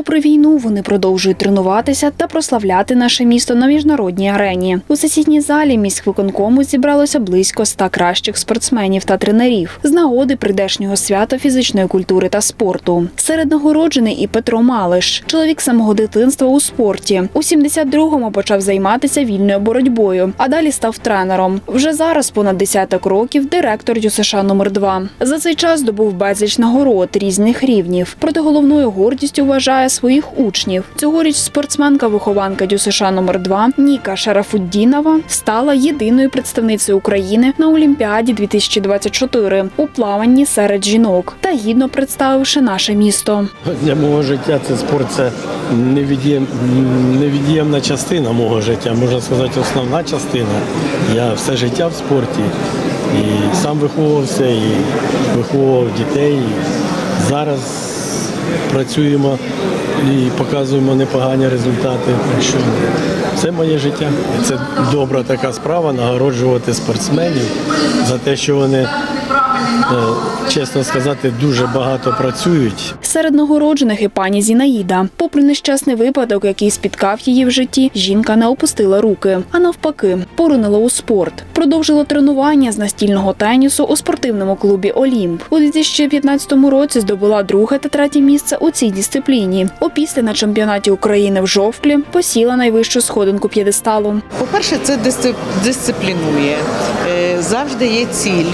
Попри війну, вони продовжують тренуватися та прославляти наше місто на міжнародній арені. У сесійній залі міськвиконкому зібралося близько ста кращих спортсменів та тренерів з нагоди прийдешнього свята фізичної культури та спорту. Серед нагороджений і Петро Малиш, чоловік самого дитинства у спорті. У 72-му почав займатися вільною боротьбою, а далі став тренером. Вже зараз понад десяток років директор ЮСШ номер 2 За цей час здобув безліч нагород різних рівнів. Проте головною гордістю вважає своїх учнів. Цьогоріч спортсменка-вихованка ДЮСШ номер 2 Ніка Шарафуддінова стала єдиною представницею України на Олімпіаді 2024 у плаванні серед жінок та гідно представивши наше місто. Для мого життя це спорт це невід'ємна частина мого життя, можна сказати, основна частина. Я все життя в спорті і сам виховувався, і виховував дітей. І зараз працюємо і показуємо непогані результати. Так що це моє життя. Це добра така справа нагороджувати спортсменів за те, що вони, чесно сказати, дуже багато працюють. Серед нагороджених і пані Зінаїда. Попри нещасний випадок, який спіткав її в житті, жінка не опустила руки, а навпаки, поринила у спорт. Продовжила тренування з настільного тенісу у спортивному клубі Олімп. У 2015 році здобула друге та третє місце у цій дисципліні. Опісля на чемпіонаті України в Жовклі посіла найвищу сходинку п'єдесталу. По-перше, це дисцип- дисциплінує. Е, Завжди є ціль.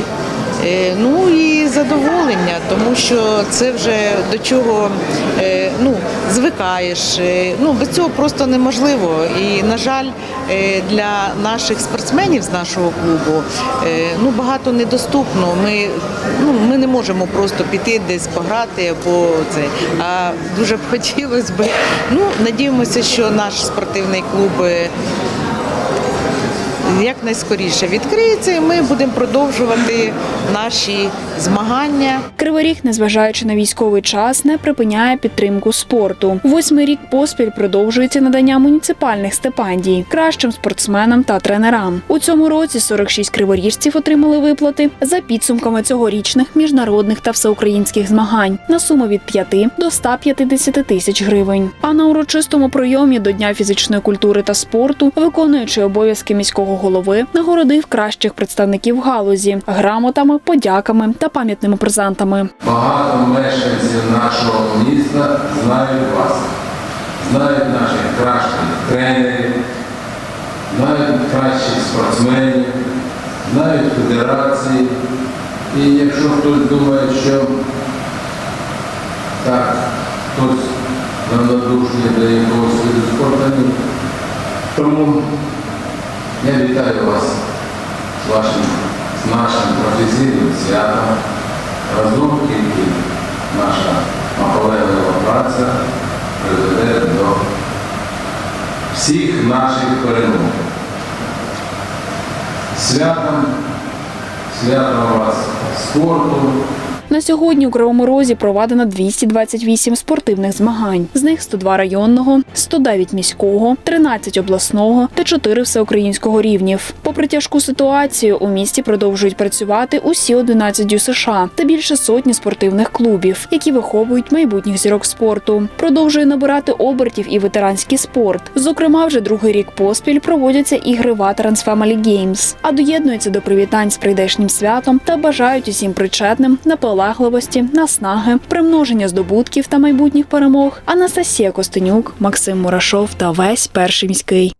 Е, Ну і задоволення, тому що це вже до чого е, ну, звикаєш. Е, Ну, без цього просто неможливо. І, на жаль, для наших спортсменів з нашого клубу ну, багато недоступно. Ми, ну, ми не можемо просто піти десь пограти або це. А дуже б хотілося б. Ну, надіємося, що наш спортивний клуб. Якнайскоріше відкриється, і ми будемо продовжувати наші змагання. Кривий Ріг, незважаючи на військовий час, не припиняє підтримку спорту. Восьмий рік поспіль продовжується надання муніципальних стипендій кращим спортсменам та тренерам. У цьому році 46 криворіжців отримали виплати за підсумками цьогорічних міжнародних та всеукраїнських змагань на суму від 5 до 150 тисяч гривень. А на урочистому прийомі до Дня фізичної культури та спорту, виконуючи обов'язки міського голови, нагородив кращих представників галузі грамотами, подяками та пам'ятними презентами. Багато мешканців нашого міста знають вас, знають наших кращих тренерів, знають кращих спортсменів, знають федерації. І якщо хтось думає, що так, хтось равнодушний до якогось виду спорту. Тому я вітаю вас з вашим, з нашим професійним святом. Разом тільки наша наполеглива праця приведе до всіх наших перемог. Святом, святом вас спорту. На сьогодні у Кривому Розі проведено 228 спортивних змагань. З них 102 районного, 109 міського, 13 обласного та 4 всеукраїнського рівнів. Попри тяжку ситуацію, у місті продовжують працювати усі 11 ДЮСШ США та більше сотні спортивних клубів, які виховують майбутніх зірок спорту. Продовжує набирати обертів і ветеранський спорт. Зокрема, вже другий рік поспіль проводяться ігри Veterans Family Games, а доєднуються до привітань з прийдешнім святом та бажають усім причетним наполегливості, наснаги, примноження здобутків та майбутніх перемог. Анастасія Костенюк, Максим Мурашов та весь перший міський.